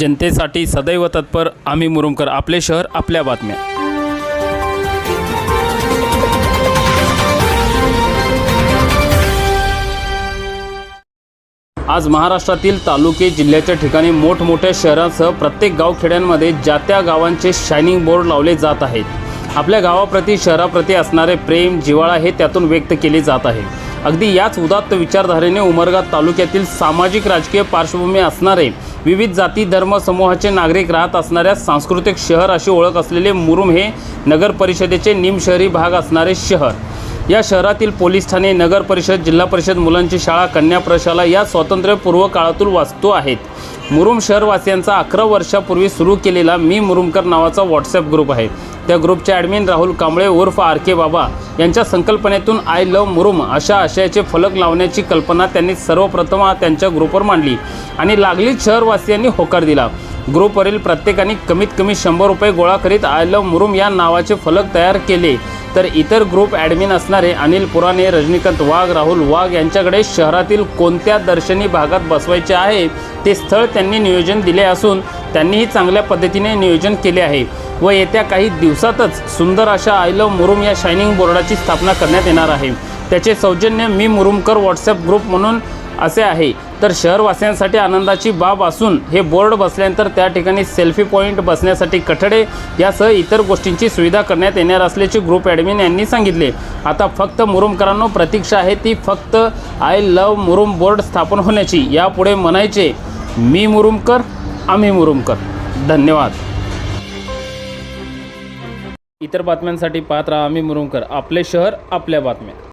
जनतेसाठी सदैव तत्पर आम्ही मुरुमकर आपले शहर आपल्या बातम्या. आज महाराष्ट्रातील तालुके जिल्ह्याच्या ठिकाणी मोठमोठ्या शहरांसह प्रत्येक गावखेड्यांमध्ये ज्या त्या गावांचे शायनिंग बोर्ड लावले जात आहेत. आपल्या गावाप्रती शहराप्रती असणारे प्रेम जिव्हाळा हे त्यातून व्यक्त केले जात आहे. अगदी याच उदात्त विचारधारेने उमरगा तालुक्यातील सामाजिक राजकीय पार्श्वभूमी असणारे विविध जाती धर्म समूहाचे नागरिक राहत असणाऱ्या सांस्कृतिक शहर अशी ओळख असलेले मुरुम हे नगर परिषदेचे निमशहरी भाग असणारे शहर. या शहरातील पोलीस ठाणे नगर परिषद जिल्हा परिषद मुलांची शाळा कन्या प्रशाला या स्वातंत्र्यपूर्व काळातील वास्तू आहेत. मुरुम शहरवासियांचा अकरा वर्षापूर्वी सुरू केलेला मी मुरुमकर नावाचा व्हॉट्सअप ग्रुप आहे. त्या ग्रुपचे ॲडमिन राहुल कांबळे उर्फ आर के बाबा यांच्या संकल्पनेतून आय लव्ह मुरुम अशा आशयाचे फलक लावण्याची कल्पना त्यांनी सर्वप्रथम त्यांच्या ग्रुपवर मांडली आणि लागलीच शहरवासियांनी होकार दिला. ग्रुपवरील प्रत्येकाने कमीत कमी शंभर रुपये गोळा करीत आय लव्ह मुरुम या नावाचे फलक तयार केले. तर इतर ग्रुप ॲडमिन असणारे अनिल पुराणे रजनीकांत वाघ राहुल वाघ यांच्याकडे शहरातील कोणत्या दर्शनी भागात बसवायचे आहे ते स्थळ त्यांनी नियोजन दिले असून त्यांनीही चांगल्या पद्धतीने नियोजन केले आहे. व येत्या काही दिवसातच सुंदर अशा आय लव्ह मुरुम या शायनिंग बोर्डाची स्थापना करण्यात येणार आहे. त्याचे सौजन्य मी मुरुमकर व्हॉट्सअप ग्रुप म्हणून असे आहे. तर शहरवासियांसाठी आनंदाची बाब असून हे बोर्ड बसल्यानंतर त्या ठिकाणी सेल्फी पॉईंट बसण्यासाठी कठडे यासह इतर गोष्टींची सुविधा करण्यात येणार असल्याचे ग्रुप ॲडमिन यांनी सांगितले. आता फक्त मुरुमकरांनो प्रतीक्षा आहे ती फक्त आय लव्ह मुरुम बोर्ड स्थापन होण्याची. यापुढे म्हणायचे मी मुरुमकर आम्ही मुरुमकर. धन्यवाद. इतर बातम्यांसाठी पाहत राहा आम्ही मुरुमकर. आपले शहर आपल्या बातम्या.